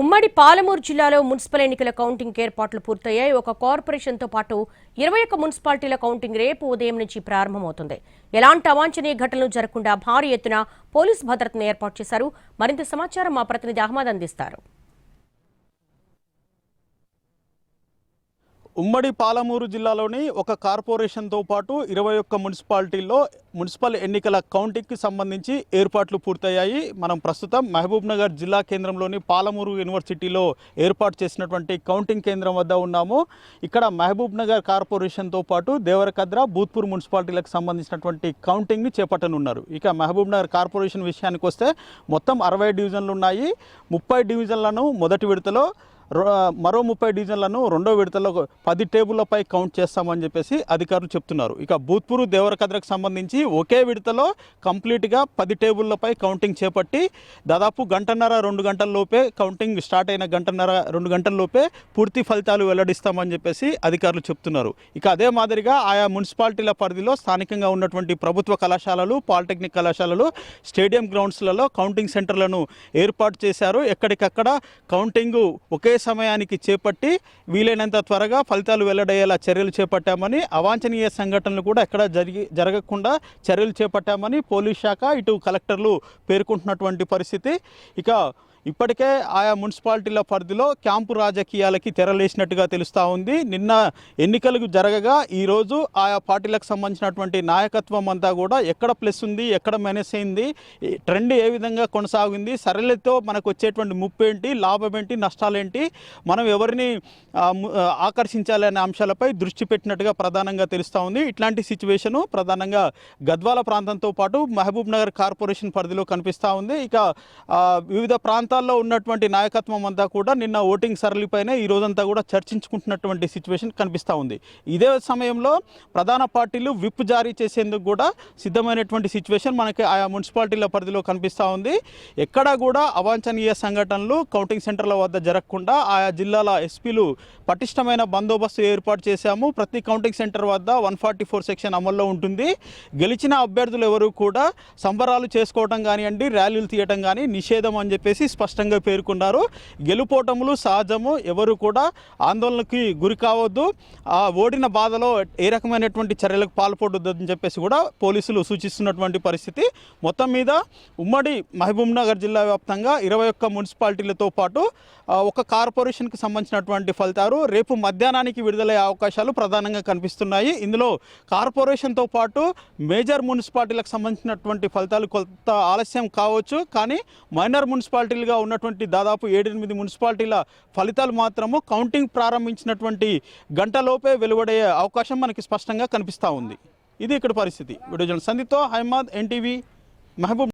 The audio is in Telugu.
ఉమ్మడి పాలమూరు జిల్లాలో మున్సిపల్ ఎన్నికల కౌంటింగ్ ఏర్పాట్లు పూర్తయ్యాయి. ఒక కార్పొరేషన్తో పాటు ఇరవై ఒక్క మున్సిపాలిటీల కౌంటింగ్ రేపు ఉదయం నుంచి ప్రారంభమవుతుంది. ఎలాంటి అవాంఛనీయ ఘటనలు జరగకుండా భారీ ఎత్తున పోలీసు భద్రతను ఏర్పాటు చేశారు. మరింత సమాచారం మా ప్రతినిధి అహ్మద్ అందిస్తారు. ఉమ్మడి పాలమూరు జిల్లాలోని ఒక కార్పొరేషన్తో పాటు ఇరవై ఒక్క మున్సిపాలిటీల్లో మున్సిపల్ ఎన్నికల కౌంటింగ్కి సంబంధించి ఏర్పాట్లు పూర్తయ్యాయి. మనం ప్రస్తుతం మహబూబ్నగర్ జిల్లా కేంద్రంలోని పాలమూరు యూనివర్సిటీలో ఏర్పాటు చేసినటువంటి కౌంటింగ్ కేంద్రం వద్ద ఉన్నాము. ఇక్కడ మహబూబ్నగర్ కార్పొరేషన్తో పాటు దేవరకద్ర భూత్పూర్ మున్సిపాలిటీలకు సంబంధించినటువంటి కౌంటింగ్ని చేపట్టనున్నారు. ఇక మహబూబ్నగర్ కార్పొరేషన్ విషయానికి వస్తే మొత్తం అరవై డివిజన్లు ఉన్నాయి. ముప్పై డివిజన్లను మొదటి విడతలో మరో ముప్పై డివిజన్లను రెండో విడతలో పది టేబుల్లపై కౌంట్ చేస్తామని చెప్పేసి అధికారులు చెప్తున్నారు. ఇక భూత్పూర్ దేవరకద్రకు సంబంధించి ఒకే విడతలో కంప్లీట్గా పది టేబుల్లపై కౌంటింగ్ చేపట్టి దాదాపు గంటన్నర రెండు గంటల లోపే కౌంటింగ్ స్టార్ట్ అయిన గంటన్నర రెండు గంటల లోపే పూర్తి ఫలితాలు వెల్లడిస్తామని చెప్పేసి అధికారులు చెప్తున్నారు. ఇక అదే మాదిరిగా ఆయా మున్సిపాలిటీల పరిధిలో స్థానికంగా ఉన్నటువంటి ప్రభుత్వ కళాశాలలు పాలిటెక్నిక్ కళాశాలలు స్టేడియం గ్రౌండ్స్లలో కౌంటింగ్ సెంటర్లను ఏర్పాటు చేశారు. ఎక్కడికక్కడ కౌంటింగ్ ఒకే సమయానికి చేపట్టి వీలైనంత త్వరగా ఫలితాలు వెల్లడయ్యేలా చర్యలు చేపట్టామని అవాంఛనీయ సంఘటనలు కూడా ఎక్కడ జరిగి జరగకుండా చర్యలు చేపట్టామని పోలీస్ శాఖ ఇటు కలెక్టర్లు పేర్కొంటున్నటువంటి పరిస్థితి. ఇక ఇప్పటికే ఆయా మున్సిపాలిటీల పరిధిలో క్యాంపు రాజకీయాలకి తెరలేసినట్టుగా తెలుస్తూ ఉంది. నిన్న ఎన్నికలు జరగగా ఈరోజు ఆయా పార్టీలకు సంబంధించినటువంటి నాయకత్వం అంతా కూడా ఎక్కడ ప్లస్ ఉంది ఎక్కడ మైనస్ అయింది ట్రెండ్ ఏ విధంగా కొనసాగింది సరళతో మనకు వచ్చేటువంటి ముప్పు ఏంటి లాభం ఏంటి నష్టాలేంటి మనం ఎవరిని ఆకర్షించాలనే ఆకర్షించాలి అనే అంశాలపై దృష్టి పెట్టినట్టుగా ప్రధానంగా తెలుస్తూ ఉంది. ఇట్లాంటి సిచ్యువేషను ప్రధానంగా గద్వాల ప్రాంతంతో పాటు మహబూబ్ నగర్ కార్పొరేషన్ పరిధిలో కనిపిస్తూ ఉంది. ఇక వివిధ ప్రాంత ప్రాంతాల్లో ఉన్నటువంటి నాయకత్వం అంతా కూడా నిన్న ఓటింగ్ సరళిపైనే ఈ రోజంతా కూడా చర్చించుకుంటున్నటువంటి సిచ్యువేషన్ కనిపిస్తూ ఉంది. ఇదే సమయంలో ప్రధాన పార్టీలు విప్ జారీ చేసేందుకు కూడా సిద్ధమైనటువంటి సిచ్యువేషన్ మనకి ఆయా మున్సిపాలిటీల పరిధిలో కనిపిస్తూ ఉంది. ఎక్కడా కూడా అవాంఛనీయ సంఘటనలు కౌంటింగ్ సెంటర్ల వద్ద జరగకుండా ఆయా జిల్లాల ఎస్పీలు పటిష్టమైన బందోబస్తు ఏర్పాటు చేశాము. ప్రతి కౌంటింగ్ సెంటర్ వద్ద వన్ ఫార్టీ ఫోర్ సెక్షన్ అమల్లో ఉంటుంది. గెలిచిన అభ్యర్థులు ఎవరు కూడా సంబరాలు చేసుకోవడం కానివ్వండి ర్యాలీలు తీయటం కానీ నిషేధం అని చెప్పేసి స్పష్టంగా పేర్కొన్నారు. గెలుపోటములు సహజము. ఎవరు కూడా ఆందోళనకి గురి కావద్దు. ఆ ఓడిన బాధలో ఏ రకమైనటువంటి చర్యలకు పాల్పడొద్దని చెప్పేసి కూడా పోలీసులు సూచిస్తున్నటువంటి పరిస్థితి. మొత్తం మీద ఉమ్మడి మహబూబ్ నగర్ జిల్లా వ్యాప్తంగా ఇరవై ఒక్క మున్సిపాలిటీలతో పాటు ఒక కార్పొరేషన్కి సంబంధించినటువంటి ఫలితాలు రేపు మధ్యాహ్నానికి విడుదలయ్యే అవకాశాలు ప్రధానంగా కనిపిస్తున్నాయి. ఇందులో కార్పొరేషన్తో పాటు మేజర్ మున్సిపాలిటీలకు సంబంధించినటువంటి ఫలితాలు కొంత ఆలస్యం కావచ్చు. కానీ మైనర్ మున్సిపాలిటీలుగా ఉన్నటువంటి దాదాపు ఏడెనిమిది మున్సిపాలిటీల ఫలితాలు మాత్రము కౌంటింగ్ ప్రారంభించినటువంటి గంటలోపే వెలువడే అవకాశం మనకి స్పష్టంగా కనిపిస్తూ ఉంది. ఇది ఇక్కడ పరిస్థితి. వీడియో సందీప్తో హైమాద్ ఎన్టీవీ మహబూబ్